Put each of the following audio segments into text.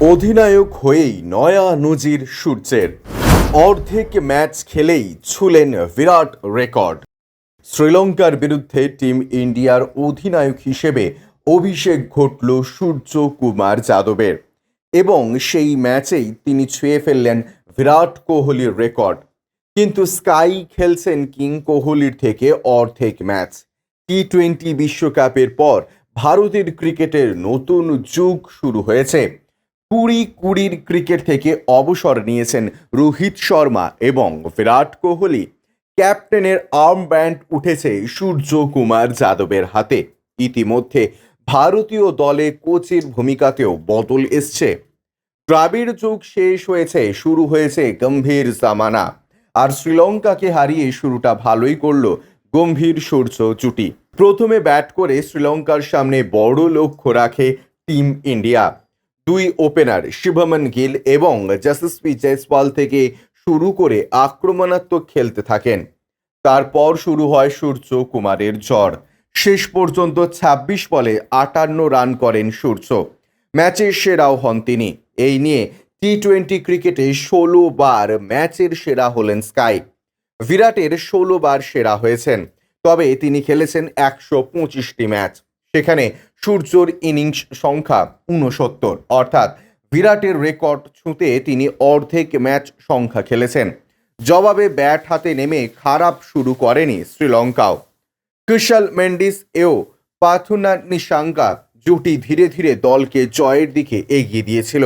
অধিনায়ক হয়েই নয়া নজির সূর্যের। অর্ধেক ম্যাচ খেলেই ছুলেন বিরাট রেকর্ড। শ্রীলঙ্কার বিরুদ্ধে টিম ইন্ডিয়ার অধিনায়ক হিসেবে অভিষেক ঘটল সূর্য কুমার যাদবের। এবং সেই ম্যাচেই তিনি ছুঁয়ে ফেললেন বিরাট কোহলির রেকর্ড। কিন্তু স্কাই খেলছেন কিং কোহলির থেকে অর্ধেক ম্যাচ। টি টোয়েন্টি বিশ্বকাপের পর ভারতের ক্রিকেটের নতুন যুগ শুরু হয়েছে। কুড়ি কুড়ির ক্রিকেট থেকে অবসর নিয়েছেন রোহিত শর্মা এবং বিরাট কোহলি। ক্যাপ্টেনের আর্ম ব্যান্ড উঠেছে সূর্য কুমার যাদবের হাতে। ইতিমধ্যে ভারতীয় দলে কোচের ভূমিকাতেও বদল এসছে। দ্রাবিড় যুগ শেষ হয়েছে, শুরু হয়েছে গম্ভীর জামানা। আর শ্রীলঙ্কাকে হারিয়ে শুরুটা ভালোই করল গম্ভীর সূর্য জুটি প্রথমে ব্যাট করে শ্রীলঙ্কার সামনে বড় লক্ষ্য রাখে টিম ইন্ডিয়া। দুই ওপেনার শুভমন গিল এবং যশস্বী জয়সওয়াল থেকে শুরু করে আক্রমণাত্মক খেলতে থাকেন। তারপর শুরু হয় সূর্য কুমারের ঝড়। শেষ পর্যন্ত ২৬ বলে আটান্ন রান করেন সূর্য। ম্যাচের সেরাও হন তিনি। এই নিয়ে টি টোয়েন্টি ক্রিকেটে ষোলো বার ম্যাচের সেরা হলেন স্কাই। বিরাটের ষোলো বার সেরা হয়েছেন। তবে তিনি খেলেছেন একশো পঁচিশটি ম্যাচ। সেখানে সূর্যর ইনিংস সংখ্যা ঊনসত্তর। অর্থাৎ বিরাটের রেকর্ড ছুঁতে তিনি অর্ধেক ম্যাচ সংখ্যা খেলেছেন। জবাবে ব্যাট হাতে নেমে খারাপ শুরু করেনি শ্রীলঙ্কাও। কুশল মেন্ডিস এও পাথুনা নিশাঙ্কা জুটি ধীরে ধীরে দলকে জয়ের দিকে এগিয়ে দিয়েছিল।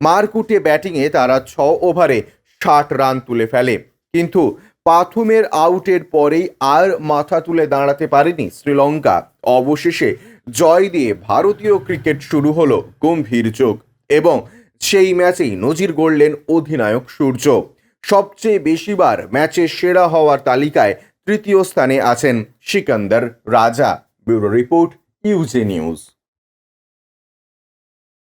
মারকুটে ব্যাটিংয়ে তারা ছ ওভারে ষাট রান তুলে ফেলে। কিন্তু পাথুমের আউটের পরেই আর মাথা তুলে দাঁড়াতে পারেনি শ্রীলঙ্কা। অবশেষে জয় দিয়ে ভারতীয় ক্রিকেট শুরু হলো গম্ভীর যোগ এবং সেই ম্যাচেই নজির গড়লেন অধিনায়ক সূর্য। সবচেয়ে বেশিবার ম্যাচে সেরা হওয়ার তালিকায় তৃতীয় স্থানে আছেন Sikandar Raza. Bureau report, U J news.